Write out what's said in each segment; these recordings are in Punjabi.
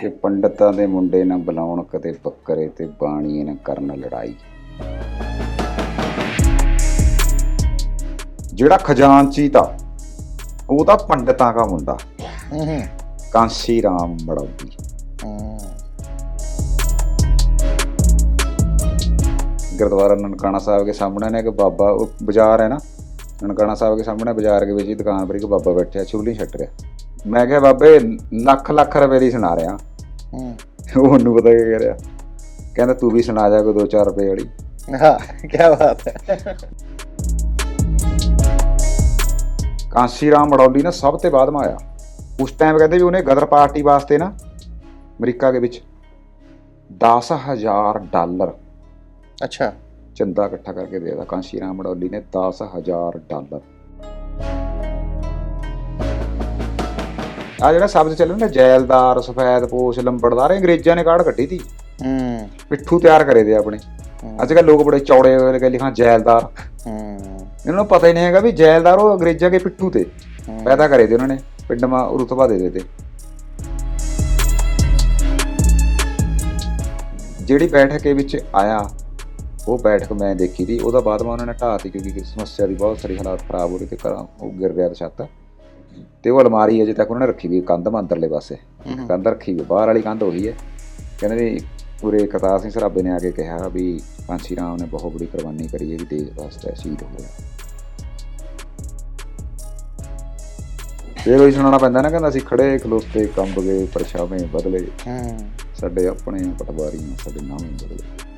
ਕਿ ਪੰਡਤਾਂ ਦੇ ਮੁੰਡੇ ਨਾ ਬੁਲਾਉਣ ਕਦੇ ਬੱਕਰੇ ਤੇ ਬਾਣੀਏ ਨਾ ਕਰਨ ਲੜਾਈ। ਜਿਹੜਾ ਖਜ਼ਾਨਚੀ ਤਾ ਉਹ ਤਾਂ ਪੰਡਤਾਂ ਦਾ ਮੁੰਡਾ। ਕਾਂਸੀ ਰਾਮ ਮੜੌਦੀ ਗੁਰਦੁਆਰਾ ਨਨਕਾਣਾ ਸਾਹਿਬ ਦੇ ਸਾਹਮਣੇ ਨੇ ਇੱਕ ਬਾਬਾ ਉਹ ਬਾਜ਼ਾਰ ਹੈ ਨਾ। ਨਨਕਾਣਾ ਸਾਹਿਬ ਦੇ ਸਾਹਮਣੇ ਬਾਜ਼ਾਰ ਦੇ ਵਿੱਚ ਹੀ ਦੁਕਾਨ ਪਰ ਇੱਕ ਬਾਬਾ ਬੈਠਿਆ ਛੁੱਲੀ ਛੱਟ ਰਿਹਾ। ਮੈਂ ਕਿਹਾ ਬਾਬੇ ਲੱਖ ਲੱਖ ਰੁਪਏ ਦੀ ਸੁਣਾ ਰਿਹਾ। ਹੂੰ। ਉਹ ਉਹਨੂੰ ਪਤਾ ਕੀ ਕਹਿ ਰਿਹਾ? ਕਹਿੰਦਾ ਤੂੰ ਵੀ ਸੁਣਾ ਜਾ ਕੋਈ 2-4 ਰੁਪਏ ਵਾਲੀ। ਹਾਂ ਕੀ ਬਾਤ ਹੈ। ਕਾਂਸੀ ਰਾਮ ਮੜੌਲੀ ਨਾ ਸਭ ਤੋਂ ਬਾਅਦ ਮਾ ਆਇਆ। ਉਸ ਟਾਈਮ ਕਹਿੰਦੇ ਵੀ ਉਹਨੇ ਗਦਰ ਪਾਰਟੀ ਵਾਸਤੇ ਨਾ ਅਮਰੀਕਾ ਦੇ ਵਿੱਚ 10000 ਡਾਲਰ ਅੱਛਾ। ਚੰਦਾ ਇਕੱਠਾ ਕਰਕੇ ਦੇ ਦਿੱਤਾ। ਕਾਂਸੀ ਰਾਮ ਮੜੌਲੀ ਨੇ 10000 ਡਾਲਰ। ਆ ਜਿਹੜਾ ਸ਼ਬਦ ਚੱਲਿਆ ਨਾ ਜੈਲਦਾਰ ਸਫੈਦ ਪੋਸ਼ ਲੰਬੜਦਾਰ ਇਹ ਅੰਗਰੇਜ਼ਾਂ ਨੇ ਕਾਢ ਕੱਢੀ ਤੀ। ਹੂੰ। ਪਿੱਠੂ ਤਿਆਰ ਕਰੇ ਦੇ ਆਪਣੇ। ਅੱਜ ਕੱਲ ਲੋਕ ਬੜੇ ਚੌੜੇ ਹੋਏ ਲਗੇ ਲਿਖਾਂ ਜੈਲਦਾਰ। ਹੂੰ। ਇਹਨਾਂ ਨੂੰ ਪਤਾ ਹੀ ਨਹੀਂ ਹੈਗਾ ਵੀ ਜੈਲਦਾਰ ਉਹ ਅੰਗਰੇਜ਼ਾਂ ਦੇ ਪਿੱਠੂ ਤੇ। ਪੈਦਾ ਕਰੇ ਤੇ ਉਹਨਾਂ ਨੇ ਪਿੰਡ ਮਾ ਰੁਤਬਾ ਦੇ ਦਿੱਤੇ। ਜਿਹੜੀ ਬੈਠਕ ਦੇ ਵਿੱਚ ਆਇਆ ਉਹ ਬੈਠਕ ਮੈਂ ਦੇਖੀ ਦੀ ਉਹਦਾ ਬਾਅਦ ਮੈਂ ਉਹਨਾਂ ਨੇ ਢਾਤੀ ਕਿਉਂਕਿ ਸਮੱਸਿਆ ਦੀ ਬਹੁਤ ਸਾਰੀ ਹਾਲਾਤ ਖਰਾਬ ਹੋ ਰਹੀ ਤੇ ਘਰਾਂ ਉਹ ਗਿਰ ਰਿਹਾ ਛੱਤ। ਤੇ ਉਹ ਅਲਮਾਰੀ ਅਜੇ ਤੱਕ ਉਹਨਾਂ ਨੇ ਰੱਖੀ ਵੀ ਕੰਧ ਮਾ ਅੰਦਰਲੇ ਪਾਸੇ। ਕੰਧ ਰੱਖੀ ਵੀ ਬਾਹਰ ਵਾਲੀ ਕੰਧ ਉਹੀ ਹੈ। ਕਹਿੰਦੇ ਵੀ ਪੂਰੇ ਕਰਤਾਰ ਸਿੰਘ ਸਰਾਭੇ ਨੇ ਆ ਕੇ ਕਿਹਾ ਵੀ ਕਾਂਸੀ ਰਾਮ ਨੇ ਬਹੁਤ ਬੜੀ ਕੁਰਬਾਨੀ ਕਰੀ ਹੈ ਵੀ ਦੇਸ਼ ਵਾਸਤੇ ਸ਼ਹੀਦ ਹੋ ਗਿਆ। ਫਿਰ ਉਹੀ ਸੁਣਾਉਣਾ ਪੈਂਦਾ ਨਾ ਕਹਿੰਦਾ ਅਸੀਂ ਖੜੇ ਖਲੋਤੇ ਕੰਬ ਗਏ ਪਰਛਾਵੇਂ ਬਦਲੇ। ਹੂੰ। ਸਾਡੇ ਆਪਣੇ ਪਟਵਾਰੀਆਂ ਸਾਡੇ ਨਾਵੇਂ ਬਦਲੇ।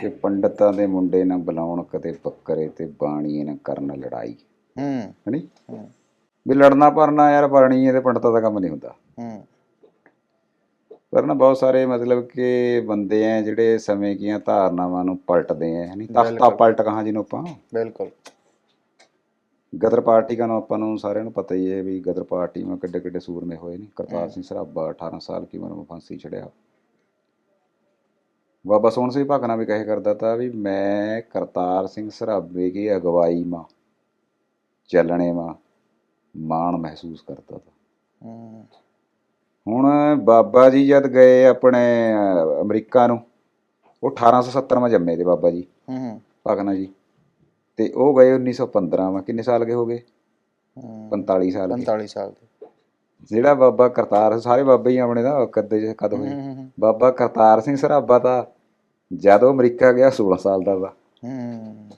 ਕਿ ਪੰਡਤਾਂ ਦੇ ਮੁੰਡੇ ਨਾ ਬੁਲਾਉਣ ਕਦੇ ਬੱਕਰੇ ਤੇ ਬਾਣੀ ਨਾ ਕਰਨ ਲੜਾਈ। ਹੂੰ। ਹਣੀ ਵੀ ਲੜਨਾ ਪਰਨਾ ਯਾਰ ਬਾਣੀਏ ਤੇ ਪੰਡਤਾਂ ਦਾ ਕੰਮ ਨਹੀਂ ਹੁੰਦਾ। ਹੂੰ। ਪਰ ਬਹੁਤ ਸਾਰੇ ਮਤਲਬ ਕਿ ਬੰਦੇ ਆ ਜਿਹੜੇ ਸਮੇਂ ਕੀਆਂ ਧਾਰਨਾਵਾਂ ਨੂੰ ਪਲਟਦੇ ਆ ਹਣੀ ਤਖਤਾ ਪਲਟ ਕਹਾਂ ਜਿਹਨੂੰ ਆਪਾਂ? ਬਿਲਕੁਲ। ਗਦਰ ਪਾਰਟੀ ਦਾ ਆਪਾਂ ਨੂੰ ਸਾਰਿਆਂ ਨੂੰ ਪਤਾ ਹੀ ਹੈ ਵੀ ਗਦਰ ਪਾਰਟੀ ਵਿੱਚ ਕਿੱਡੇ ਕਿੱਡੇ ਸੂਰਮੇ ਹੋਏ ਨੇ। ਕਰਤਾਰ ਸਿੰਘ ਸਰਾਭਾ 18 ਸਾਲ ਕੀ ਉਮਰ ਵਿੱਚ ਫਾਂਸੀ ਚੜਿਆ। ਬਾਬਾ ਸੋਹਣ ਸਿੰਘ ਭਕਨਾ ਵੀ ਕਹੇ ਕਰਦਾ ਤਾ ਵੀ ਮੈਂ ਕਰਤਾਰ ਸਿੰਘ ਸਰਾਭੇ ਦੀ ਅਗਵਾਈ ਮਾ ਚੱਲਣੇ ਮਾ ਮਾਣ ਮਹਿਸੂਸ ਕਰਦਾ ਤਾ। ਹੁਣ ਬਾਬਾ ਜੀ ਜਦ ਗਏ ਆਪਣੇ ਅਮਰੀਕਾ ਨੂੰ ਉਹ 1870 ਮਾ ਜੰਮੇ ਤੇ ਬਾਬਾ ਜੀ ਹੂੰ ਭਕਨਾ ਜੀ। ਤੇ ਉਹ ਗਏ 1915 ਮਾ ਕਿੰਨੇ ਸਾਲ ਕੇ ਹੋ ਗਏ? ਹੂੰ 45 ਸਾਲ ਕੇ। 45 ਸਾਲ ਦੇ ਜਿਹੜਾ ਬਾਬਾ ਕਰਤਾਰ ਸਾਰੇ ਬਾਬੇ ਹੀ ਆਪਣੇ ਦਾ ਕਦੇ ਕਦ ਹੋਏ। ਬਾਬਾ ਕਰਤਾਰ ਸਿੰਘ ਸਰਾਭਾ ਤਾਂ ਜਦੋਂ ਅਮਰੀਕਾ ਗਿਆ 16 ਸਾਲ ਦਾ ਹੂੰ।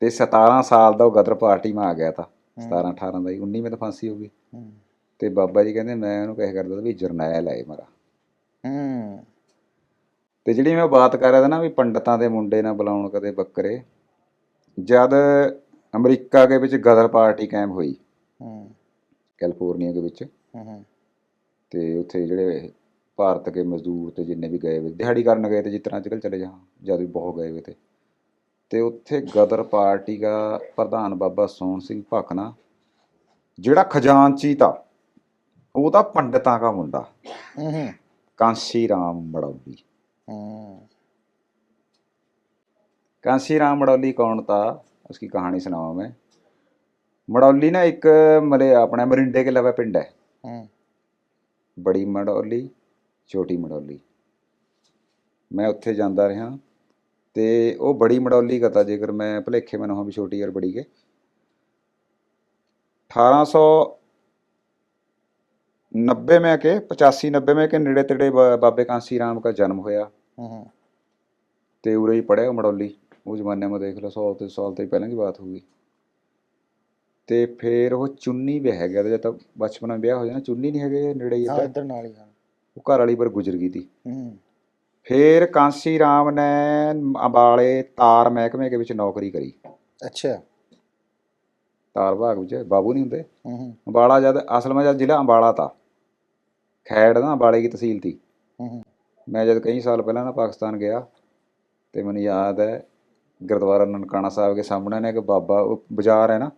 ਤੇ 17 ਸਾਲ ਦਾ ਉਹ ਗਦਰ ਪਾਰਟੀ ਮਾ ਆ ਗਿਆ ਤਾਂ 17 18 ਦਾ ਹੀ 19 ਵਿੱਚ ਤਾਂ ਫਾਂਸੀ ਹੋ ਗਈ। ਤੇ ਬਾਬਾ ਜੀ ਕਹਿੰਦੇ ਮੈਂ ਉਹਨੂੰ ਕਹਿ ਕਰਦਾ ਵੀ ਜਰਨੈਲ ਹੈ ਮੇਰਾ। ਹੂੰ। ਤੇ ਜਿਹੜੀ ਮੈਂ ਬਾਤ ਕਰ ਰਿਹਾ ਤਾ ਨਾ ਵੀ ਪੰਡਤਾਂ ਦੇ ਮੁੰਡੇ ਨਾ ਬੁਲਾਉਣ ਕਦੇ ਬੱਕਰੇ ਜਦ ਅਮਰੀਕਾ ਦੇ ਵਿੱਚ ਗਦਰ ਪਾਰਟੀ ਕਾਇਮ ਹੋਈ ਹੂੰ। ਕੈਲੀਫੋਰਨੀਆ ਦੇ ਵਿੱਚ। ਹੂੰ। ਤੇ ਉੱਥੇ ਜਿਹੜੇ ਭਾਰਤ ਕੇ ਮਜ਼ਦੂਰ ਤੇ ਜਿੰਨੇ ਵੀ ਗਏ ਵੇ ਦਿਹਾੜੀ ਕਰਨ ਗਏ ਤੇ ਜਿਸ ਤਰ੍ਹਾਂ ਅੱਜਕੱਲ ਚਲੇ ਜਾ ਜਦ ਵੀ ਬਹੁਤ ਗਏ ਵੇ ਤੇ ਤੇ ਉੱਥੇ ਗਦਰ ਪਾਰਟੀ ਦਾ ਪ੍ਰਧਾਨ ਬਾਬਾ ਸੋਹਣ ਸਿੰਘ ਭਕਨਾ ਜਿਹੜਾ ਖਜ਼ਾਨਚੀ ਤਾ ਉਹ ਤਾਂ ਪੰਡਤਾਂ ਦਾ ਮੁੰਡਾ ਹੂੰ ਕਾਂਸੀ ਰਾਮ ਮੜੌਲੀ ਹੂੰ कांसी राम मड़ौली कौन था उसकी कहानी सुनाऊँ मैं मड़ौली ना एक मरे अपने मरिंडे के लवा पिंड है ਹੂੰ ਬੜੀ ਮੜੌਲੀ ਛੋਟੀ ਮੜੌਲੀ ਮੈਂ ਉੱਥੇ ਜਾਂਦਾ ਰਿਹਾ ਤੇ ਉਹ ਬੜੀ ਮੜੌਲੀ ਕਹਤਾ ਜੇਕਰ ਮੈਂ ਭਲੇਖੇ ਮਨ ਹਾਂ ਵੀ ਛੋਟੀ ਯਾਰ ਬੜੀ ਕੇ 1890 में के 85 90 में के नेड़े तेड़े बा- बाबे कांसी राम का जन्म होया ਹੂੰ ਤੇ ਉਰੇ ਹੀ ਪੜਿਆ ਮੜੌਲੀ ਉਹ ਜ਼ਮਾਨੇ ਮੈਂ ਦੇਖ ਲਓ 100 ਤੇ ਸਾਲ ਤੋਂ ਹੀ ਪਹਿਲਾਂ ਦੀ ਬਾਤ ਹੋਊਗੀ ਤੇ ਫਿਰ ਉਹ ਚੁੰਨੀ ਵਿਆਹ ਗਿਆ ਤੇ ਜਦ ਤੱਕ ਬਚਪਨ ਵਿੱਚ ਵਿਆਹ ਹੋ ਜਾਣਾ ਚੁੰਨੀ ਨਹੀਂ ਹੈਗੇ ਨੇੜੇ ਹੀ ਹਾਂ ਇੱਧਰ ਇੱਧਰ ਨਾਲ ਹੀ ਹਾਂ ਉਹ ਘਰ ਵਾਲੀ ਪਰ ਗੁਜ਼ਰ ਗਈ ਤੀ। ਫਿਰ ਕਾਂਸੀ ਰਾਮ ਨੇ ਅੰਬਾਲੇ ਤਾਰ ਮਹਿਕਮੇ ਦੇ ਵਿੱਚ ਨੌਕਰੀ ਕਰੀ। ਅੱਛਾ। ਤਾਰ ਭਾਗ ਵਿੱਚ ਬਾਬੂ ਨਹੀਂ ਹੁੰਦੇ। ਅੰਬਾਲਾ ਜਦ ਅਸਲ ਵਿੱਚ ਜਦ ਜ਼ਿਲ੍ਹਾ ਅੰਬਾਲਾ ਤਾ। ਖੈੜ ਨਾ ਅੰਬਾਲੇ ਦੀ ਤਹਿਸੀਲ ਤੀ। ਹੂੰ। ਮੈਂ ਜਦ ਕਈ ਸਾਲ ਪਹਿਲਾਂ ਨਾ ਪਾਕਿਸਤਾਨ ਗਿਆ ਤੇ ਮੈਨੂੰ ਯਾਦ ਹੈ ਗੁਰਦੁਆਰਾ ਨਨਕਾਣਾ ਸਾਹਿਬ ਦੇ ਸਾਹਮਣੇ ਨੇ ਇੱਕ ਬਾਬਾ ਉਹ ਬਾਜ਼ਾਰ ਹੈ ਨਾ।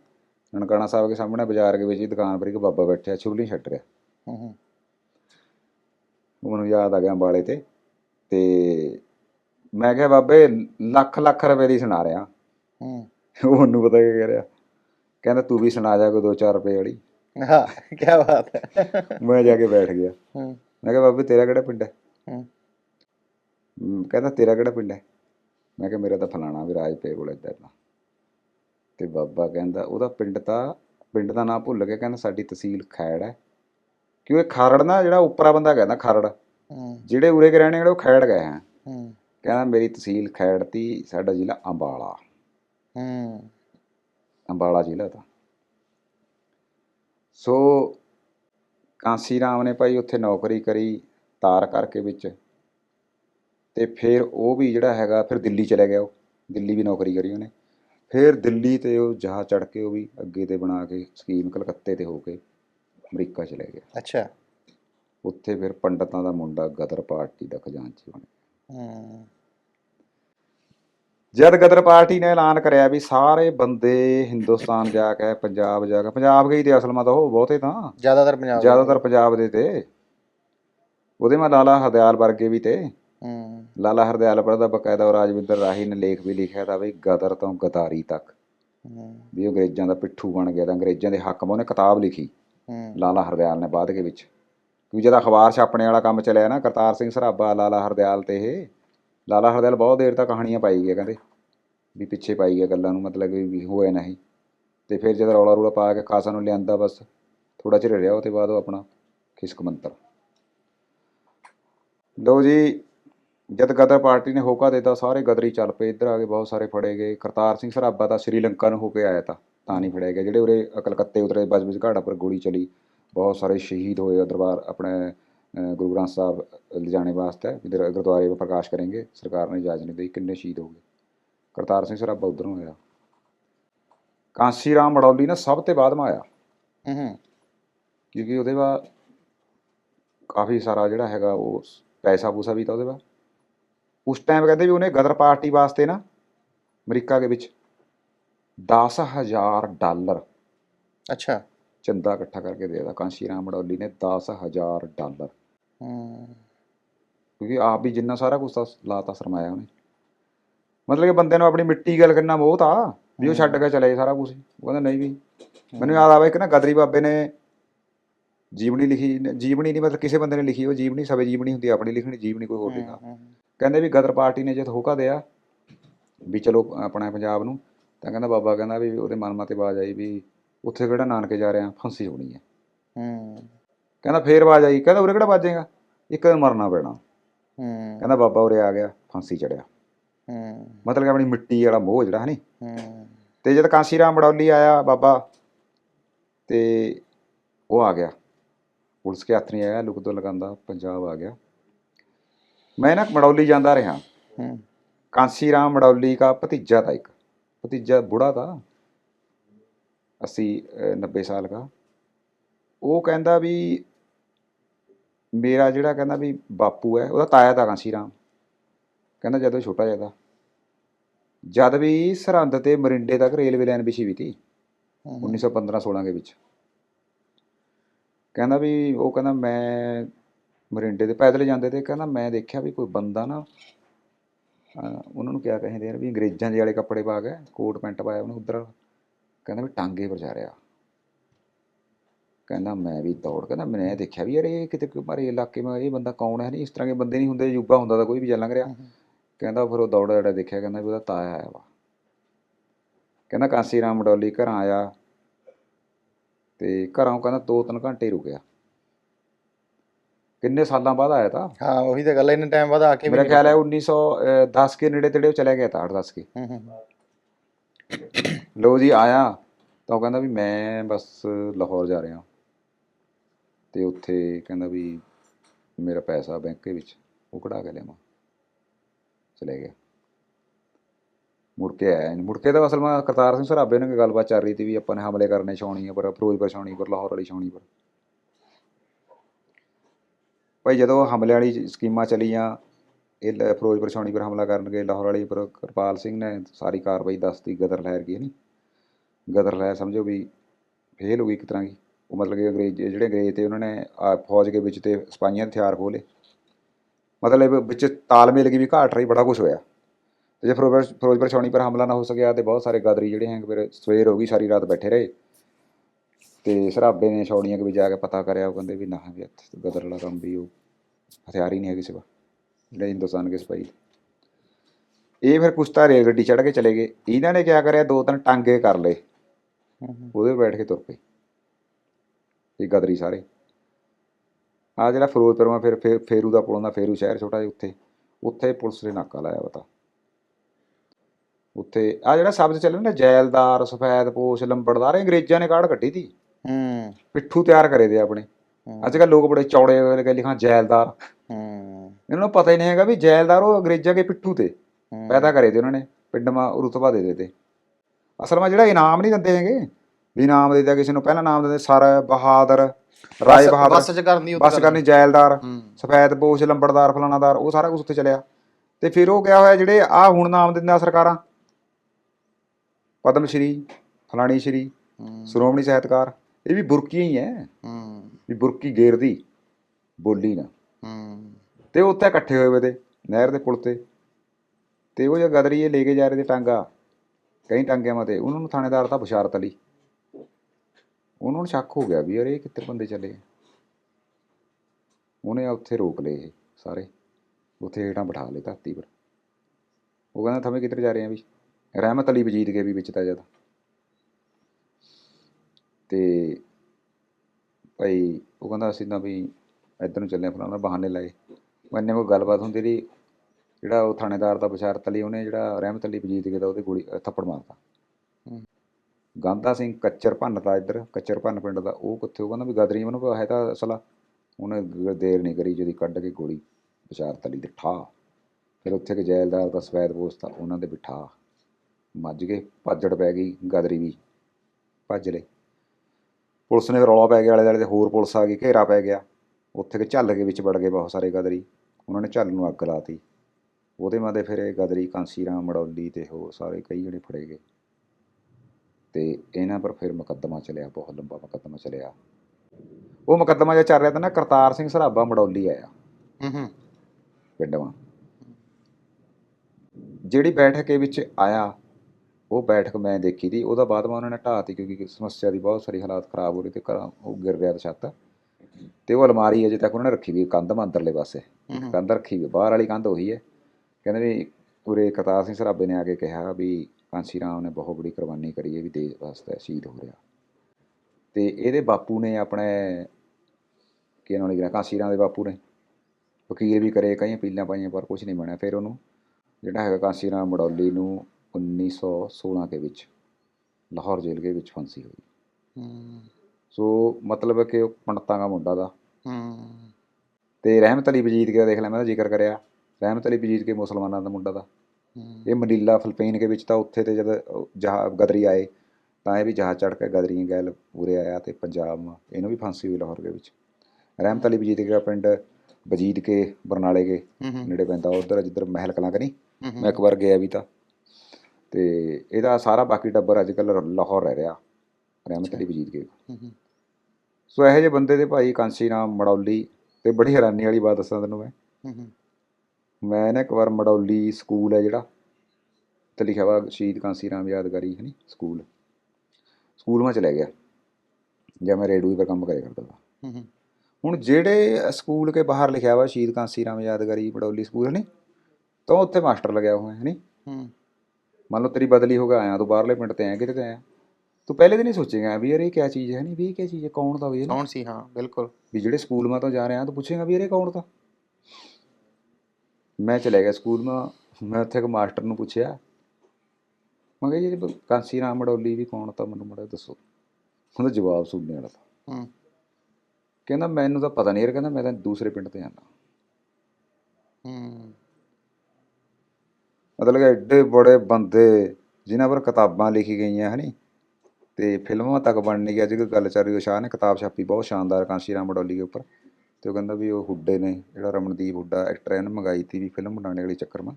ਨਨਕਾਣਾ ਸਾਹਿਬ ਦੇ ਸਾਹਮਣੇ ਬਾਜ਼ਾਰ ਦੇ ਵਿੱਚ ਹੀ ਦੁਕਾਨ ਪਰ ਇੱਕ ਬਾਬਾ ਬੈਠਿਆ ਛੁੱਲੀ ਛੱਟ ਰਿਹਾ। ਹੂੰ ਹੂੰ। ਉਹ ਮੈਨੂੰ ਯਾਦ ਆ ਗਿਆ ਅੰਬਾਲੇ ਤੇ। ਤੇ ਮੈਂ ਕਿਹਾ ਬਾਬੇ ਲੱਖ ਲੱਖ ਰੁਪਏ ਦੀ ਸੁਣਾ ਰਿਹਾ। ਹੂੰ। ਉਹਨੂੰ ਪਤਾ ਕੀ ਕਹਿ ਰਿਹਾ। ਕਹਿੰਦਾ ਤੂੰ ਵੀ ਸੁਣਾ ਜਾ ਕੋਈ 2-4 ਰੁਪਏ ਵਾਲੀ। ਹਾਂ ਕੀ ਬਾਤ ਹੈ। ਮੈਂ ਜਾ ਕੇ ਬੈਠ ਗਿਆ। ਹੂੰ। ਮੈਂ ਕਿਹਾ ਬਾਬੇ ਤੇਰਾ ਕਿਹੜਾ ਪਿੰਡ ਹੈ? ਹੂੰ। ਕਹਿੰਦਾ ਤੇਰਾ ਕਿਹੜਾ ਪਿੰਡ ਹੈ? ਮੈਂ ਕਿਹਾ ਮੇਰਾ ਤਾਂ ਫਲਾਣਾ ਵੀ ਰਾਜਪੇ ਕੋਲ ਇੱਧਰ ਦਾ। ਤੇ ਬਾਬਾ ਕਹਿੰਦਾ ਉਹਦਾ ਪਿੰਡ ਤਾਂ ਪਿੰਡ ਦਾ ਨਾਂ ਭੁੱਲ ਗਿਆ। ਕਹਿੰਦਾ ਸਾਡੀ ਤਹਿਸੀਲ ਖੈੜ ਹੈ। ਕਿਉਂ ਇਹ ਖਾਰੜ ਨਾ ਜਿਹੜਾ ਉੱਪਰਾ ਬੰਦਾ ਕਹਿੰਦਾ ਖਾਰੜ ਜਿਹੜੇ ਉਰੇ ਕੇ ਰਹਿਣੇ ਉਹ ਖੈੜ ਗਏ ਹੈ। ਹੂੰ। ਕਹਿੰਦਾ ਮੇਰੀ ਤਹਿਸੀਲ ਖੈੜ ਤੀ ਸਾਡਾ ਜ਼ਿਲ੍ਹਾ ਅੰਬਾਲਾ। ਹੂੰ। ਅੰਬਾਲਾ ਜ਼ਿਲ੍ਹਾ ਤਾਂ। ਸੋ ਕਾਂਸੀ ਰਾਮ ਨੇ ਭਾਈ ਉੱਥੇ ਨੌਕਰੀ ਕਰੀ ਤਾਰ ਕਰਕੇ ਵਿੱਚ ਤੇ ਫਿਰ ਉਹ ਵੀ ਜਿਹੜਾ ਹੈਗਾ ਫਿਰ ਦਿੱਲੀ ਚਲੇ ਗਿਆ ਉਹ। ਦਿੱਲੀ ਵੀ ਨੌਕਰੀ ਕਰੀ ਉਹਨੇ। ਫਿਰ ਦਿੱਲੀ ਤੇ ਉਹ ਜਹਾਜ਼ ਚੜ ਕੇ ਉਹ ਵੀ ਅੱਗੇ ਤੇ ਬਣਾ ਕੇ ਸਕੀਮ ਕਲਕੱਤੇ ਤੇ ਹੋ ਕੇ ਅਮਰੀਕਾ ਚਲੇ ਗਿਆ ਅੱਛਾ। ਉੱਥੇ ਫਿਰ ਪੰਡਤਾਂ ਦਾ ਮੁੰਡਾ ਗਦਰ ਪਾਰਟੀ ਦਾ ਖਜ਼ਾਨਚੀ ਬਣ ਗਿਆ। ਹੂੰ। ਜਦ ਗਦਰ ਪਾਰਟੀ ਨੇ ਐਲਾਨ ਕਰਿਆ ਵੀ ਸਾਰੇ ਬੰਦੇ ਹਿੰਦੁਸਤਾਨ ਜਾ ਕੇ ਪੰਜਾਬ ਜਾ ਕੇ ਪੰਜਾਬ ਗਈ ਤੇ ਅਸਲ ਮਾ ਤਾਂ ਉਹ ਬਹੁਤੇ ਤਾਂ। ਜ਼ਿਆਦਾਤਰ ਪੰਜਾਬ ਦੇ। ਜ਼ਿਆਦਾਤਰ ਪੰਜਾਬ ਦੇ ਤੇ। ਉਹਦੇ ਮਾ ਲਾਲਾ ਹਰਦਿਆਲ ਵਰਗੇ ਵੀ ਤੇ। ਹੂੰ। ਲਾਲਾ ਹਰਦਿਆਲ ਪਰ ਦਾ ਬਕਾਇਦਾ ਰਾਜਵਿੰਦਰ ਰਾਹੀ ਨੇ ਲੇਖ ਵੀ ਲਿਖਿਆ ਤਾਂ ਵੀ ਗਦਰ ਤੋਂ ਗਦਾਰੀ ਤੱਕ। ਵੀ ਅੰਗਰੇਜ਼ਾਂ ਦਾ ਪਿੱਠੂ ਬਣ ਗਿਆ ਤਾਂ ਅੰਗਰੇਜ਼ਾਂ ਦੇ ਹੱਕ ਮਾ ਉਹਨੇ ਕਿਤਾਬ ਲਿਖੀ। ਲਾਲਾ ਹਰਦਿਆਲ ਨੇ ਬਾਅਦ ਦੇ ਵਿੱਚ। ਕਿਉਂਕਿ ਜਦ ਅਖਬਾਰ ਛਾਪਣੇ ਵਾਲਾ ਕੰਮ ਚੱਲਿਆ ਨਾ, ਕਰਤਾਰ ਸਿੰਘ ਸਰਾਭਾ, ਲਾਲਾ ਹਰਦਿਆਲ ਤੇ ਇਹ, ਲਾਲਾ ਹਰਦਿਆਲ ਬਹੁਤ ਦੇਰ ਤੱਕ ਕਹਾਣੀਆਂ ਪਾਈ ਗਿਆ ਕਹਿੰਦੇ, ਵੀ ਪਿੱਛੇ ਪਾਈ ਗਿਆ ਗੱਲਾਂ ਨੂੰ, ਮਤਲਬ ਕਿ ਵੀ ਹੋਇਆ ਨਹੀਂ। ਤੇ ਫਿਰ ਜਦ ਰੌਲਾ ਰੂਲਾ ਪਾ ਕੇ ਖਾਸਾ ਨੂੰ ਲਿਆਂਦਾ ਬਸ ਥੋੜਾ ਚਿਰ ਰਿਹਾ ਉਹ ਤੇ ਬਾਅਦ ਉਹ ਆਪਣਾ ਖਿਸਕ ਮੰਤਰ। ਲਓ ਜੀ, ਜਦ ਗਦਰ ਪਾਰਟੀ ਨੇ ਹੋਕਾ ਦਿੱਤਾ, ਸਾਰੇ ਗਦਰੀ ਚੱਲ ਪਏ, ਇੱਧਰ ਆ ਕੇ ਬਹੁਤ ਸਾਰੇ ਫੜੇ ਗਏ। ਕਰਤਾਰ ਸਿੰਘ ਸਰਾਭਾ ਤਾਂ ਸ੍ਰੀਲੰਕਾ ਨੂੰ ਹੋ ਕੇ ਆਇਆ ਤਾਂ। ਤਾਂ ਨਹੀਂ ਫੜਿਆ ਗਿਆ। ਜਿਹੜੇ ਉਰੇ ਕਲਕੱਤੇ ਉਤਰੇ ਬਜਬਜ ਘਾਟਾ ਪਰ ਗੋਲੀ ਚਲੀ ਬਹੁਤ ਸਾਰੇ ਸ਼ਹੀਦ ਹੋਏ ਦਰਬਾਰ ਆਪਣੇ ਗੁਰੂ ਗ੍ਰੰਥ ਸਾਹਿਬ ਲਿਜਾਣੇ ਵਾਸਤੇ ਗੁਰਦੁਆਰੇ ਵਿੱਚ ਪ੍ਰਕਾਸ਼ ਕरेंगे ਸਰਕਾਰ ਨੇ ਇਜਾਜ਼ਤ ਨਹੀਂ ਦਿੱਤੀ ਕਿੰਨੇ ਸ਼ਹੀਦ ਹੋ ਗਏ। ਕਰਤਾਰ ਸਿੰਘ ਸਰਾਭਾ ਉਧਰੋਂ ਹੋਇਆ ਕਾਂਸੀ ਰਾਮ ਮੜੌਲੀ ਨਾ ਸਭ ਤੋਂ ਬਾਅਦ ਮਾ ਆਇਆ। ਹੂੰ ਹੂੰ। ਕਿਉਂਕਿ ਉਹਦੇ ਬਾਅਦ ਕਾਫੀ ਸਾਰਾ ਜਿਹੜਾ ਹੈਗਾ ਉਹ ਪੈਸਾ ਪੂਸਾ ਵੀ ਤਾਂ ਉਹਦੇ ਬਾਅਦ। ਉਸ ਟਾਈਮ ਕਹਿੰਦੇ ਵੀ ਉਹਨੇ ਗਦਰ ਪਾਰਟੀ ਵਾਸਤੇ ਨਾ ਅਮਰੀਕਾ ਦੇ ਵਿੱਚ 10000 ਡਾਲਰ। ਅੱਛਾ। ਚੰਦਾ ਇਕੱਠਾ ਕਰਕੇ ਦੇ ਦਿੱਤਾ ਕਾਂਸ਼ੀ ਰਾਮ ਮੜੌਲੀ ਨੇ 10000 ਡਾਲਰ। ਹੂੰ। ਕਿਉਂਕਿ ਆਪ ਵੀ ਜਿੰਨਾ ਸਾਰਾ ਕੁਝ ਲਾਤਾ ਸਰਮਾਇਆ ਉਹਨੇ। ਮਤਲਬ ਕਿ ਬੰਦੇ ਨੂੰ ਆਪਣੀ ਮਿੱਟੀ ਗੱਲ ਕਰਨਾ ਬਹੁਤ ਆ ਵੀ ਉਹ ਛੱਡ ਕੇ ਚਲੇ ਸਾਰਾ ਕੁਝ ਉਹ ਕਹਿੰਦਾ ਨਹੀਂ ਵੀ ਮੈਨੂੰ ਯਾਦ ਆਵਾ ਇੱਕ ਨਾ ਗਦਰੀ ਬਾਬੇ ਨੇ ਜੀਵਨੀ ਲਿਖੀ ਜੀਵਨੀ ਨਹੀਂ ਮਤਲਬ ਕਿਸੇ ਬੰਦੇ ਨੇ ਲਿਖੀ ਉਹ ਜੀਵਨੀ ਸਵੇ ਜੀਵਨੀ ਹੁੰਦੀ ਆਪਣੀ ਲਿਖਣੀ ਜੀਵਨੀ ਕੋਈ ਹੋਰ ਲਿਖਾ ਕਹਿੰਦੇ ਵੀ ਗਦਰ ਪਾਰਟੀ ਨੇ ਜਦ ਹੋਕਾ ਦਿਆ ਵੀ ਚਲੋ ਆਪਣਾ ਪੰਜਾਬ ਨੂੰ ਤਾਂ ਕਹਿੰਦਾ ਬਾਬਾ ਕਹਿੰਦਾ ਵੀ ਉਹਦੇ ਮਨ ਮਾਤੇ ਆਵਾਜ਼ ਆਈ ਵੀ ਉੱਥੇ ਕਿਹੜਾ ਨਾਨਕੇ ਜਾ ਰਿਹਾ ਫਾਂਸੀ ਹੋਣੀ ਹੈ। ਹੂੰ। ਕਹਿੰਦਾ ਫੇਰ ਆਵਾਜ਼ ਆਈ ਕਹਿੰਦਾ ਉਰੇ ਕਿਹੜਾ ਬਾਜੇਗਾ ਇੱਕ ਦਿਨ ਮਰਨਾ ਪੈਣਾ। ਹੂੰ। ਕਹਿੰਦਾ ਬਾਬਾ ਉਰੇ ਆ ਗਿਆ ਫਾਂਸੀ ਚੜਿਆ। ਹੂੰ। ਮਤਲਬ ਕਿ ਆਪਣੀ ਮਿੱਟੀ ਵਾਲਾ ਮੋਹ ਜਿਹੜਾ ਹੈ ਨਹੀਂ ਹੂੰ। ਤੇ ਜਦ ਕਾਂਸੀ ਰਾਮ ਬੜੌਲੀ ਆਇਆ ਬਾਬਾ ਤੇ ਉਹ ਆ ਗਿਆ। ਪੁਲਿਸ ਕੇ ਹੱਥ ਨਹੀਂ ਆਇਆ ਲੁਕ ਤੋਂ ਲਗਾਉਂਦਾ ਪੰਜਾਬ ਆ ਗਿਆ। ਮੈਂ ਨਾ ਮੜੌਲੀ ਜਾਂਦਾ ਰਿਹਾ। ਹੂੰ। ਕਾਂਸੀ ਰਾਮ ਮੜੌਲੀ ਦਾ ਭਤੀਜਾ ਤਾਂ ਇੱਕ। भतीजा बूढ़ा था अस्सी नब्बे साल का ਉਹ ਕਹਿੰਦਾ ਵੀ ਮੇਰਾ ਜਿਹੜਾ ਕਹਿੰਦਾ ਵੀ ਬਾਪੂ ਹੈ ਉਹਦਾ ਤਾਇਆ ਤਾਂ ਕਾਂਸੀ ਰਾਮ ਕਹਿੰਦਾ ਜਦੋਂ ਛੋਟਾ ਜਿਹਾ ਤਾ ਜਦ ਵੀ ਸਰਹੰਦ ਤੇ ਮਰਿੰਡੇ ਤੱਕ ਰੇਲਵੇ ਲਾਈਨ ਵਿਛੀ ਵੀ ਤੀ 1915 16 ਦੇ ਵਿੱਚ ਕਹਿੰਦਾ ਵੀ ਉਹ ਕਹਿੰਦਾ ਮੈਂ ਮਰਿੰਡੇ ਤੇ ਪੈਦਲ ਜਾਂਦੇ ਤੇ ਕਹਿੰਦਾ ਮੈਂ ਦੇਖਿਆ ਵੀ ਕੋਈ ਬੰਦਾ ਨਾ ਅਹ ਉਹਨਾਂ ਨੂੰ ਕਿਆ ਕਹਿੰਦੇ ਯਾਰ ਵੀ ਅੰਗਰੇਜ਼ਾਂ ਦੇ ਵਾਲੇ ਕੱਪੜੇ ਪਾ ਕੇ ਕੋਟ ਪੈਂਟ ਪਾਇਆ ਉਹਨੇ ਉਧਰ। ਕਹਿੰਦਾ ਵੀ ਟਾਂਗੇ ਪਰ ਜਾ ਰਿਹਾ ਕਹਿੰਦਾ ਮੈਂ ਵੀ ਦੌੜ ਕਹਿੰਦਾ ਮੈਂ ਦੇਖਿਆ ਵੀ ਯਾਰ ਇਹ ਕਿਤੇ ਕੋਈ ਮਾਰੇ ਇਲਾਕੇ ਮਾ ਇਹ ਬੰਦਾ ਕੌਣ ਹੈ ਨਹੀਂ ਇਸ ਤਰ੍ਹਾਂ ਦੇ ਬੰਦੇ ਨਹੀਂ ਹੁੰਦੇ ਯੂਬਾ ਹੁੰਦਾ ਤਾਂ ਕੋਈ ਵੀ ਚੱਲ ਲੰਘ ਰਿਹਾ। ਕਹਿੰਦਾ ਫਿਰ ਉਹ ਦੌੜਾ ਜਿਹੜਾ ਦੇਖਿਆ ਕਹਿੰਦਾ ਵੀ ਉਹਦਾ ਤਾਇਆ ਆਇਆ ਵਾ। ਕਹਿੰਦਾ ਕਾਂਸੀ ਰਾਮ ਮਡੌਲੀ ਘਰਾਂ ਆਇਆ। ਤੇ ਘਰਾਂ ਕਹਿੰਦਾ ਦੋ ਤਿੰਨ ਘੰਟੇ ਰੁਕਿਆ। ਕਿੰਨੇ ਸਾਲਾਂ ਬਾਅਦ ਆਇਆ ਤਾਂ? ਹਾਂ ਉਹੀ ਤਾਂ ਗੱਲ ਹੈ ਇੰਨੇ ਟਾਈਮ ਬਾਅਦ ਆ ਕੇ ਵੀ ਮੇਰਾ ਖਿਆਲ ਹੈ 1910 ਕੇ ਨੇੜੇ ਤੇੜੇ ਉਹ ਚਲੇ ਗਿਆ ਤਾਂ 8-10 ਕੇ। ਹੂੰ ਹੂੰ। ਲੋ ਜੀ ਆਇਆ ਤਾਂ ਉਹ ਕਹਿੰਦਾ ਵੀ ਮੈਂ ਬਸ ਲਾਹੌਰ ਜਾ ਰਿਹਾ। ਤੇ ਉੱਥੇ ਕਹਿੰਦਾ ਵੀ ਮੇਰਾ ਪੈਸਾ ਬੈਂਕ ਦੇ ਵਿੱਚ ਉਹ ਕਢਾ ਕੇ ਲਿਆਵਾਂ। ਚਲੇ ਗਿਆ। ਮੁੜ ਕੇ ਆਇਆ। ਮੁੜ ਕੇ ਤਾਂ ਅਸਲ ਮੈਂ ਕਰਤਾਰ ਸਿੰਘ ਸਰਾਭੇ ਨਾਲ ਗੱਲਬਾਤ ਚੱਲ ਰਹੀ ਸੀ ਵੀ ਆਪਾਂ ਨੇ ਹਮਲੇ ਕਰਨੇ ਛਾਉਣੀ ਪਰ ਫਿਰੋਜ਼ਪੁਰ ਛਾਉਣੀ ਪਰ ਲਾਹੌਰ ਵਾਲੀ ਛਾਉਣੀ ਪਰ। ਭਾਈ ਜਦੋਂ ਹਮਲੇ ਵਾਲੀ ਸਕੀਮਾਂ ਚੱਲੀਆਂ, ਇਹ ਲ- ਫਿਰੋਜ਼ਪੁਰ ਛਾਉਣੀ ਪਰ ਹਮਲਾ ਕਰਨਗੇ, ਲਾਹੌਰ ਵਾਲੀ ਪਰ ਕਿਰਪਾਲ ਸਿੰਘ ਨੇ ਸਾਰੀ ਕਾਰਵਾਈ ਦੱਸਤੀ, ਗਦਰ ਲਹਿਰ ਕੀ ਨਹੀਂ ਗਦਰ ਲਹਿਰ ਸਮਝੋ ਵੀ ਫੇਲ ਹੋ ਗਈ ਇੱਕ ਤਰ੍ਹਾਂ ਦੀ। ਉਹ ਮਤਲਬ ਕਿ ਅੰਗਰੇਜ਼, ਜਿਹੜੇ ਅੰਗਰੇਜ਼ ਤੇ ਉਹਨਾਂ ਨੇ ਆ ਫੌਜ ਦੇ ਵਿੱਚ ਤੇ ਸਿਪਾਹੀਆਂ ਦੇ ਹਥਿਆਰ ਖੋਲੇ ਮਤਲਬ ਇਹ ਵਿੱਚ ਤਾਲਮੇਲ ਦੀ ਵੀ ਘਾਟ ਰਹੀ, ਬੜਾ ਕੁਝ ਹੋਇਆ। ਤੇ ਜੇ ਫਿਰੋਜ਼ਪੁਰ ਫਿਰੋਜ਼ਪੁਰ ਛਾਉਣੀ ਪਰ ਹਮਲਾ ਨਾ ਹੋ ਸਕਿਆ ਤੇ ਬਹੁਤ ਸਾਰੇ ਗਦਰੀ ਜਿਹੜੇ ਹੈਗੇ, ਫਿਰ ਸਵੇਰ ਹੋ ਗਈ, ਸਾਰੀ ਰਾਤ ਬੈਠੇ ਰਹੇ। ਤੇ ਸਰਾਬੇ ਨੇ ਛਾਉਣੀਆਂ ਕੇ ਵੀ ਜਾ ਕੇ ਪਤਾ ਕਰਿਆ, ਉਹ ਕਹਿੰਦੇ ਵੀ ਨਾ ਵੀ ਇੱਥੇ ਗਦਰ ਵਾਲਾ ਕੰਮ ਵੀ ਉਹ ਹਥਿਆਰ ਹੀ ਨਹੀਂ ਹੈਗੇ ਸਿਵਾ। ਜਿਹੜੇ ਹਿੰਦੁਸਤਾਨ ਕੇ ਸਿਪਾਹੀ। ਇਹ ਫਿਰ ਕੁਛ ਤਾਂ ਰੇਲ ਗੱਡੀ ਚੜ ਕੇ ਚਲੇ ਗਏ। ਇਹਨਾਂ ਨੇ ਕਿਆ ਕਰਿਆ? ਦੋ ਤਿੰਨ ਟਾਂਗੇ ਕਰ ਲਏ। ਉਹਦੇ ਬੈਠ ਕੇ ਤੁਰ ਪਏ। ਇਹ ਗਦਰੀ ਸਾਰੇ। ਆ ਜਿਹੜਾ ਫਿਰੋਜ਼ਪੁਰ ਮਾ ਫਿਰ ਫੇ- ਫੇਰੂ ਦਾ ਪੁਲ ਹੁੰਦਾ, ਫੇਰੂ ਸ਼ਹਿਰ ਛੋਟਾ ਜਿਹਾ ਉੱਥੇ। ਉੱਥੇ ਪੁਲਿਸ ਨੇ ਨਾਕਾ ਲਾਇਆ ਪਤਾ। ਉੱਥੇ ਆ ਜਿਹੜਾ ਸ਼ਬਦ ਚੱਲੇ ਨਾ ਜੈਲਦਾਰ, ਸਫੈਦ ਪੋਸ਼, ਲੰਬੜਦਾਰ, ਇਹ ਅੰਗਰੇਜ਼ਾਂ ਨੇ ਕਾਢ ਕੱਢੀ ਤੀ। ਹੂੰ। ਪਿੱਠੂ ਤਿਆਰ ਕਰੇ ਦੇ ਆਪਣੇ। ਅੱਜ ਕੱਲ੍ਹ ਲੋਕ ਬੜੇ ਚੌੜੇ ਹੋਏ ਲਗੇ ਲਿਖਾਂ ਜੈਲਦਾਰ। ਹੂੰ। ਇਹਨਾਂ ਨੂੰ ਪਤਾ ਹੀ ਨਹੀਂ ਹੈਗਾ ਵੀ ਜੈਲਦਾਰ ਉਹ ਅੰਗਰੇਜ਼ਾਂ ਕੇ ਪਿੱਠੂ ਤੇ। ਪੈਦਾ ਕਰੇ ਤੇ ਉਹਨਾਂ ਨੇ ਪਿੰਡ ਮਾ ਰੁਤਬਾ ਦੇ ਦਿੱਤੇ। ਅਸਲ ਵਿੱਚ ਜਿਹੜਾ ਇਨਾਮ ਨਹੀਂ ਦਿੰਦੇ ਹੈਗੇ ਵੀ ਇਨਾਮ ਦੇ ਦਿਆ ਕਿਸੇ ਨੂੰ ਪਹਿਲਾ ਨਾਮ ਦਿੰਦੇ ਸਰ ਬਹਾਦਰ ਰਾਏ ਬਸ- ਬਹਾਦਰ ਬੱਸ ਚ ਕਰਨੀ ਬਸ ਕਰਨੀ ਜੈਲਦਾਰ ਸਫੈਦ ਪੋਸ਼ ਲੰਬੜਦਾਰ ਫਲਾਣਾਦਾਰ ਉਹ ਸਾਰਾ ਕੁਝ ਉੱਥੇ ਚੱਲਿਆ। ਤੇ ਫਿਰ ਉਹ ਗਿਆ ਹੋਇਆ ਜਿਹੜੇ ਆ ਹੁਣ ਨਾਮ ਦਿੰਦਾ ਸਰਕਾਰਾਂ। ਪਦਮ ਸ਼੍ਰੀ ਫਲਾਣੀ ਸ਼੍ਰੀ ਸ਼੍ਰੋਮਣੀ ਸਾਹਿਤਕਾਰ। ਇਹ ਵੀ ਬੁਰਕੀਆਂ ਹੀ ਐ। ਹੂੰ। ਵੀ ਬੁਰਕੀ ਗੇਰਦੀ ਬੋਲੀ ਨਾ। ਹੂੰ। ਤੇ ਉੱਥੇ ਇਕੱਠੇ ਹੋਏ ਵੇ ਤੇ ਨਹਿਰ ਦੇ ਪੁਲ ਤੇ। ਤੇ ਉਹ ਜੇ ਗਦਰੀ ਇਹ ਲੈ ਕੇ ਜਾ ਰਹੇ ਤੇ ਟਾਂਗਾ। ਕਈ ਟਾਂਗਿਆਂ ਮਤੇ ਉਹਨਾਂ ਨੂੰ ਥਾਣੇਦਾਰ ਤਾਂ ਬਸ਼ਾਰਤ ਅਲੀ। ਉਹਨਾਂ ਨੂੰ ਸ਼ੱਕ ਹੋ ਗਿਆ ਵੀ ਯਾਰ ਇਹ ਕਿੱਥੇ ਬੰਦੇ ਚੱਲੇ। ਉਹਨੇ ਉੱਥੇ ਰੋਕ ਲਏ ਇਹ ਸਾਰੇ। ਉੱਥੇ ਹੇਠਾਂ ਬਿਠਾ ਲਏ ਧਰਤੀ ਪਰ। ਉਹ ਕਹਿੰਦਾ ਥਮੇ ਕਿੱਧਰ ਜਾ ਰਹੇ ਆ ਵੀ? ਰਹਿਮਤ ਅਲੀ ਵਜੀਦ ਕੇ ਵੀ ਵਿੱਚ ਤਾਂ ਜਦ ਤੇ ਭਾਈ ਉਹ ਕਹਿੰਦਾ ਅਸੀਂ ਤਾਂ ਵੀ ਇੱਧਰ ਨੂੰ ਚੱਲੇ ਆ ਫਲਾਣਾ ਬਹਾਨੇ ਲਾਏ। ਮੈਨੇ ਕੋਈ ਗੱਲਬਾਤ ਹੁੰਦੀ ਰਹੀ ਜਿਹੜਾ ਉਹ ਥਾਣੇਦਾਰ ਦਾ ਬਸ਼ਾਰਤ ਅਲੀ ਉਹਨੇ ਜਿਹੜਾ ਰਹਿਮਤ ਅਲੀ ਵਜੀਦ ਕੇ ਦਾ ਉਹਦੇ ਗੋਲੀ ਥੱਪੜ ਮਾਰਤਾ। ਹੂੰ। ਗਾਂਧਾ ਸਿੰਘ ਕੱਚਰ ਭੰਨ ਦਾ ਇੱਧਰ ਕੱਚਰ ਭੰਨ ਪਿੰਡ ਦਾ ਉਹ ਕਿੱਥੇ ਉਹ ਕਹਿੰਦਾ ਵੀ ਗਦਰੀ ਮੈਨੂੰ ਹੈ ਤਾਂ ਅਸਲਾ। ਉਹਨੇ ਦੇਰ ਨਹੀਂ ਕਰੀ ਜਿਹਦੀ ਕੱਢ ਕੇ ਗੋਲੀ ਬਸ਼ਾਰਤ ਅਲੀ ਦੇ ਠਾ। ਫਿਰ ਉੱਥੇ ਕਿ ਜੈਲਦਾਰ ਦਾ ਸਵੈਦ ਪੋਸਟ ਆ ਉਹਨਾਂ ਦੇ ਬਿਠਾ ਮੱਜ ਗਏ ਭੱਜੜ ਪੈ ਗਈ ਗਦਰੀ ਵੀ ਭੱਜ ਲਏ। ਪੁਲਿਸ ਨੇ ਰੌਲਾ ਪੈ ਗਿਆ ਆਲੇ ਦੁਆਲੇ ਤੇ ਹੋਰ ਪੁਲਿਸ ਆ ਗਈ ਘੇਰਾ ਪੈ ਗਿਆ। ਉੱਥੇ ਕਿ ਝੱਲ ਕੇ ਵਿੱਚ ਵੜ ਗਏ ਬਹੁਤ ਸਾਰੇ ਗਦਰੀ। ਉਹਨਾਂ ਨੇ ਝੱਲ ਨੂੰ ਅੱਗ ਲਾਤੀ। ਉਹਦੇ ਮਾਦੇ ਫਿਰ ਇਹ ਗਦਰੀ ਕਾਂਸੀ ਰਾਮ ਮੜੌਲੀ ਤੇ ਹੋਰ ਸਾਰੇ ਕਈ ਜਿਹੜੇ ਫੜੇ ਗਏ। ਤੇ ਇਹਨਾਂ ਪਰ ਫਿਰ ਮੁਕੱਦਮਾ ਚੱਲਿਆ ਬਹੁਤ ਲੰਬਾ ਮੁਕੱਦਮਾ ਚੱਲਿਆ। ਉਹ ਮੁਕੱਦਮਾ ਜਿਹਾ ਚੱਲ ਰਿਹਾ ਤਾਂ ਨਾ ਕਰਤਾਰ ਸਿੰਘ ਸਰਾਭਾ ਮੜੌਲੀ ਆਇਆ। ਹੂੰ ਹੂੰ। ਪਿੰਡਵਾਂ ਜਿਹੜੀ ਬੈਠਕ ਦੇ ਵਿੱਚ ਆਇਆ ਉਹ ਬੈਠਕ ਮੈਂ ਦੇਖੀ ਤੀ ਉਹਦਾ ਬਾਅਦ ਮੈਂ ਉਹਨਾਂ ਨੇ ਢਾਤੀ ਕਿਉਂਕਿ ਸਮੱਸਿਆ ਦੀ ਬਹੁਤ ਸਾਰੀ ਹਾਲਾਤ ਖਰਾਬ ਹੋ ਰਹੀ ਤੇ ਘਰਾਂ ਉਹ ਗਿਰ ਰਿਹਾ ਤੇ ਛੱਤ। ਤੇ ਉਹ ਅਲਮਾਰੀ ਅਜੇ ਤੱਕ ਉਹਨਾਂ ਨੇ ਰੱਖੀ ਵੀ ਕੰਧ ਮਾ ਅੰਦਰਲੇ ਪਾਸੇ। ਕੰਧ ਰੱਖੀ ਵੀ ਬਾਹਰ ਵਾਲੀ ਕੰਧ ਉਹੀ ਹੈ। ਕਹਿੰਦੇ ਵੀ ਉਰੇ ਕਰਤਾਰ ਸਿੰਘ ਸਰਾਭੇ ਨੇ ਆ ਕੇ ਕਿਹਾ ਵੀ ਕਾਂਸੀ ਰਾਮ ਨੇ ਬਹੁਤ ਬੜੀ ਕੁਰਬਾਨੀ ਕਰੀ ਹੈ ਵੀ ਦੇਸ਼ ਵਾਸਤੇ ਸ਼ਹੀਦ ਹੋ ਰਿਹਾ। ਤੇ ਇਹਦੇ ਬਾਪੂ ਨੇ ਆਪਣੇ ਕੀ ਨਾਮ ਲਿਖਿਆ ਕਾਂਸੀ ਰਾਮ ਦੇ ਬਾਪੂ ਨੇ ਵਕੀਲ ਵੀ ਕਰੇ ਕਈ ਅਪੀਲਾਂ ਪਾਈਆਂ ਪਰ ਕੁਝ ਨਹੀਂ ਬਣਿਆ। ਫਿਰ ਉਹਨੂੰ ਜਿਹੜਾ ਹੈਗਾ ਕਾਂਸੀ ਰਾਮ ਮੜੌਲੀ ਨੂੰ 1916 ਦੇ ਵਿੱਚ ਲਾਹੌਰ ਜੇਲ੍ਹ ਦੇ ਵਿੱਚ ਫਾਂਸੀ ਹੋਈ। ਹੂੰ। ਸੋ ਮਤਲਬ ਕਿ ਉਹ ਪੰਡਤਾਂ ਦਾ ਮੁੰਡਾ ਦਾ। ਹੂੰ। ਤੇ ਰਹਿਮਤ ਅਲੀ ਵਜੀਦ ਕੇ ਦਾ ਦੇਖ ਲੈ ਮੈਂ ਤਾਂ ਜ਼ਿਕਰ ਕਰਿਆ। ਰਹਿਮਤ ਅਲੀ ਵਜੀਦ ਕੇ ਮੁਸਲਮਾਨਾਂ ਦਾ ਮੁੰਡਾ ਦਾ। ਇਹ ਮਨੀਲਾ ਫਿਲਪੀਨ ਦੇ ਵਿੱਚ ਤਾਂ ਉੱਥੇ ਤੇ ਜਦ ਉਹ ਜਹਾ ਗਦਰੀ ਆਏ ਤਾਂ ਇਹ ਵੀ ਜਹਾਜ਼ ਚੜ੍ਹ ਕੇ ਗਦਰੀਆਂ ਗੈਲ ਪੂਰੇ ਆਇਆ ਤੇ ਪੰਜਾਬ ਇਹਨੂੰ ਵੀ ਫਾਂਸੀ ਹੋਈ ਲਾਹੌਰ ਦੇ ਵਿੱਚ। ਰਹਿਮਤ ਅਲੀ ਵਜੀਦ ਕੇ ਪਿੰਡ ਵਜੀਦ ਕੇ ਬਰਨਾਲੇ ਕੇ ਨੇੜੇ ਪੈਂਦਾ ਉਧਰ ਜਿੱਧਰ ਮਹਿਲ ਕਲਾਂ ਹੂੰ। ਮੈਂ ਇੱਕ ਵਾਰ ਗਿਆ ਵੀ ਤਾਂ। ਤੇ ਇਹਦਾ ਸਾਰਾ ਬਾਕੀ ਟੱਬਰ ਅੱਜ ਕੱਲ੍ਹ ਲਾਹੌਰ ਰਹਿ ਰਿਹਾ ਰਹਿਮਤ ਅਲੀ ਵਜੀਦ ਕੇ। ਸੋ ਇਹੋ ਜਿਹੇ ਬੰਦੇ ਦੇ ਭਾਈ ਕਾਂਸੀ ਰਾਮ ਮੜੌਲੀ ਤੇ ਬੜੀ ਹੈਰਾਨੀ ਵਾਲੀ ਬਾਤ ਦੱਸਾਂ ਤੈਨੂੰ ਮੈਂ। ਮੈਂ ਨਾ ਇੱਕ ਵਾਰ ਮੜੌਲੀ ਸਕੂਲ ਹੈ ਜਿਹੜਾ ਤੇ ਲਿਖਿਆ ਵਾ ਸ਼ਹੀਦ ਕਾਂਸੀ ਰਾਮ ਯਾਦਗਾਰੀ ਹੈ ਨੀ? ਸਕੂਲ। ਸਕੂਲ ਮੈਂ ਚਲੇ ਗਿਆ ਜਾਂ ਮੈਂ ਰੇਡੂਏ ਪਰ ਕੰਮ ਕਰਿਆ ਕਰਦਾ ਹੂੰ। ਹੁਣ ਜਿਹੜੇ ਸਕੂਲ ਕੇ ਬਾਹਰ ਲਿਖਿਆ ਵਾ ਸ਼ਹੀਦ ਕਾਂਸੀ ਰਾਮ ਯਾਦਗਾਰੀ ਮੜੌਲੀ ਸਕੂਲ ਹੈ ਨੀ? ਤਾਂ ਉੱਥੇ ਮਾਸਟਰ ਲੱਗਿਆ ਹੋਇਆ ਹੈ ਨੀ? ਹੂੰ ਮੰਨ ਲਓ ਤੇਰੀ ਬਦਲੀ ਹੋ ਗਿਆ ਆਇਆ ਤੂੰ ਬਾਹਰਲੇ ਪਿੰਡ ਤੇ ਆਇਆ ਕਿਤੇ ਤੇ ਆਇਆ ਤੂੰ ਪਹਿਲੇ ਦਿਨ ਹੀ ਸੋਚੇਗਾ ਵੀ ਯਾਰ ਇਹ ਕੀ ਚੀਜ਼ ਹੈ ਨਹੀਂ ਵੀ ਇਹ ਕੀ ਚੀਜ਼ ਹੈ ਕੌਣ ਦਾ ਵੀ ਕੌਣ ਸੀ? ਹਾਂ ਬਿਲਕੁਲ। ਵੀ ਜਿਹੜੇ ਸਕੂਲ ਮਾ ਤੋਂ ਜਾ ਰਿਹਾ ਤੂੰ ਪੁੱਛੇਗਾ ਵੀ ਇਹ ਕੌਣ ਦਾ ਮੈਂ ਚਲੇ ਗਿਆ ਸਕੂਲ ਮਾ ਮੈਂ ਉੱਥੇ ਇੱਕ ਮਾਸਟਰ ਨੂੰ ਪੁੱਛਿਆ। ਮੈਂ ਕਿਹਾ ਜੀ ਕਾਂਸੀ ਰਾਮ ਮੜੌਲੀ ਵੀ ਕੌਣ ਤਾਂ ਮੈਨੂੰ ਮੜਾ ਦੱਸੋ। ਉਹਦਾ ਜਵਾਬ ਸੁਣਨੇ ਵਾਲਾ ਤਾ। ਹੂੰ। ਕਹਿੰਦਾ ਮੈਨੂੰ ਤਾਂ ਪਤਾ ਨਹੀਂ ਯਾਰ ਕਹਿੰਦਾ ਮੈਂ ਤਾਂ ਦੂਸਰੇ ਪਿੰਡ ਤੇ ਜਾਣਾ ਹੂੰ। ਮਤਲਬ ਕਿ ਐਡੇ ਬੜੇ ਬੰਦੇ ਜਿਨ੍ਹਾਂ ਪਰ ਕਿਤਾਬਾਂ ਲਿਖੀ ਗਈਆਂ ਹਨੀ ਤੇ ਫਿਲਮਾਂ ਤੱਕ ਬਣਨੀ ਗਿਆ ਜਿਹੜੀ ਗੱਲ ਚੱਲ ਰਹੀ ਉਹ ਸ਼ਾਹ ਨੇ ਕਿਤਾਬ ਛਾਪੀ ਬਹੁਤ ਸ਼ਾਨਦਾਰ ਕਾਂਸ਼ੀ ਰਾਮ ਮਡੌਲੀ ਦੇ ਉੱਪਰ। ਤੇ ਉਹ ਕਹਿੰਦਾ ਵੀ ਉਹ ਹੁੱਡੇ ਨੇ ਜਿਹੜਾ ਰਮਨਦੀਪ ਹੁੱਡਾ ਐਕਟਰ ਇਹਨੇ ਮੰਗਾਈ ਤੀ ਵੀ ਫਿਲਮ ਬਣਾਉਣੇ ਵਾਲੀ ਚੱਕਰ ਮਾ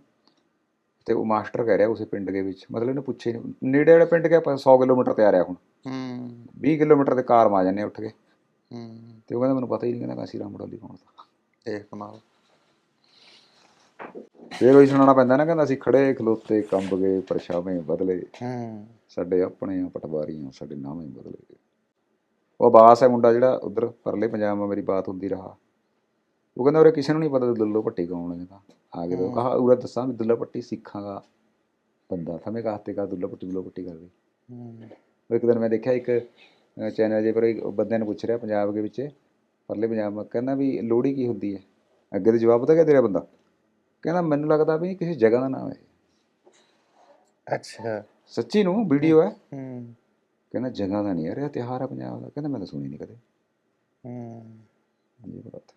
ਤੇ ਉਹ ਮਾਸਟਰ ਕਹਿ ਰਿਹਾ ਉਸੇ ਪਿੰਡ ਦੇ ਵਿੱਚ ਮਤਲਬ ਇਹਨੇ ਪੁੱਛੇ। ਨੇੜੇ ਵਾਲੇ ਪਿੰਡ ਗਿਆ 100 ਕਿਲੋਮੀਟਰ ਤੇ ਆ ਰਿਹਾ ਹੁਣ। ਹੂੰ। 20 ਕਿਲੋਮੀਟਰ ਤੇ ਕਾਰ ਮਾ ਜਾਂਦੇ ਉੱਠ ਕੇ। ਹੂੰ। ਤੇ ਉਹ ਕਹਿੰਦਾ ਮੈਨੂੰ ਪਤਾ ਹੀ ਨਹੀਂ ਕਹਿੰਦਾ ਕਾਂਸ਼ੀ ਰਾਮ ਮਡੌਲੀ ਕੌਣ ਦਾ ਦੇਖ ਕਮਾਲ। ਫੇਰ ਉਹੀ ਸੁਣਾਉਣਾ ਪੈਂਦਾ ਨਾ ਕਹਿੰਦਾ ਅਸੀਂ ਖੜੇ ਖਲੋਤੇ ਕੰਬ ਗਏ ਪਰਛਾਵੇਂ ਬਦਲੇ। ਹੂੰ। ਸਾਡੇ ਆਪਣੇ ਆ ਪਟਵਾਰੀਆਂ ਸਾਡੇ ਨਾਵੇਂ ਬਦਲੇ ਉਹ ਬਾਸ ਹੈ ਮੁੰਡਾ ਜਿਹੜਾ ਉਧਰ ਪਰਲੇ ਪੰਜਾਬ ਮਾ ਮੇਰੀ ਬਾਤ ਹੁੰਦੀ ਰਹਾ। ਉਹ ਕਹਿੰਦਾ ਉਰੇ ਕਿਸੇ ਨੂੰ ਨਹੀਂ ਪਤਾ ਦੁੱਲੋ ਭੱਟੀ ਕੌਣ ਹੈ ਕਹਿੰਦਾ। ਆ ਕੇ ਤਾਂ ਕਹਾ ਉਰੇ ਦੱਸਾਂ ਵੀ ਦੁੱਲਾ ਭੱਟੀ ਸਿੱਖਾਂ ਦਾ ਬੰਦਾ। ਥਾ ਮੈਂ ਕਹਤੇ ਕਾ ਦੁੱਲਾ ਭੱਟੀ ਦੁੱਲਾ ਭੱਟੀ ਕਰਦੇ। ਹੂੰ। ਉਹ ਇੱਕ ਦਿਨ ਮੈਂ ਦੇਖਿਆ ਇੱਕ ਚੈਨਲ ਜੇ ਪਰ ਇੱਕ ਬੰਦੇ ਨੇ ਪੁੱਛ ਰਿਹਾ ਪੰਜਾਬ ਦੇ ਵਿੱਚ ਪਰਲੇ ਪੰਜਾਬ ਮਾ ਕਹਿੰਦਾ ਵੀ ਲੋਹੜੀ ਕੀ ਹੁੰਦੀ ਹੈ? ਅੱਗੇ ਤੇ ਜਵਾਬ ਪਤਾ ਕਿਆ ਦੇ ਰਿਹਾ ਬੰਦਾ? ਕਹਿੰਦਾ ਮੈਨੂੰ ਲੱਗਦਾ ਵੀ ਕਿਸੇ ਜਗ੍ਹਾ ਦਾ ਨਾਮ ਹੈ ਅੱਛਾ। ਸੱਚੀ ਨੂੰ ਵੀਡੀਓ ਹੈ। ਹੂੰ। ਕਹਿੰਦਾ ਜਗ੍ਹਾ ਦਾ ਨਹੀਂ ਯਾਰ ਇਹ ਤਿਉਹਾਰ ਹੈ ਪੰਜਾਬ ਦਾ। ਕਹਿੰਦਾ ਮੈਂ ਤਾਂ ਸੁਣੀ ਨਹੀਂ ਕਦੇ। ਹੂੰ। ਇਹ ਬਾਤ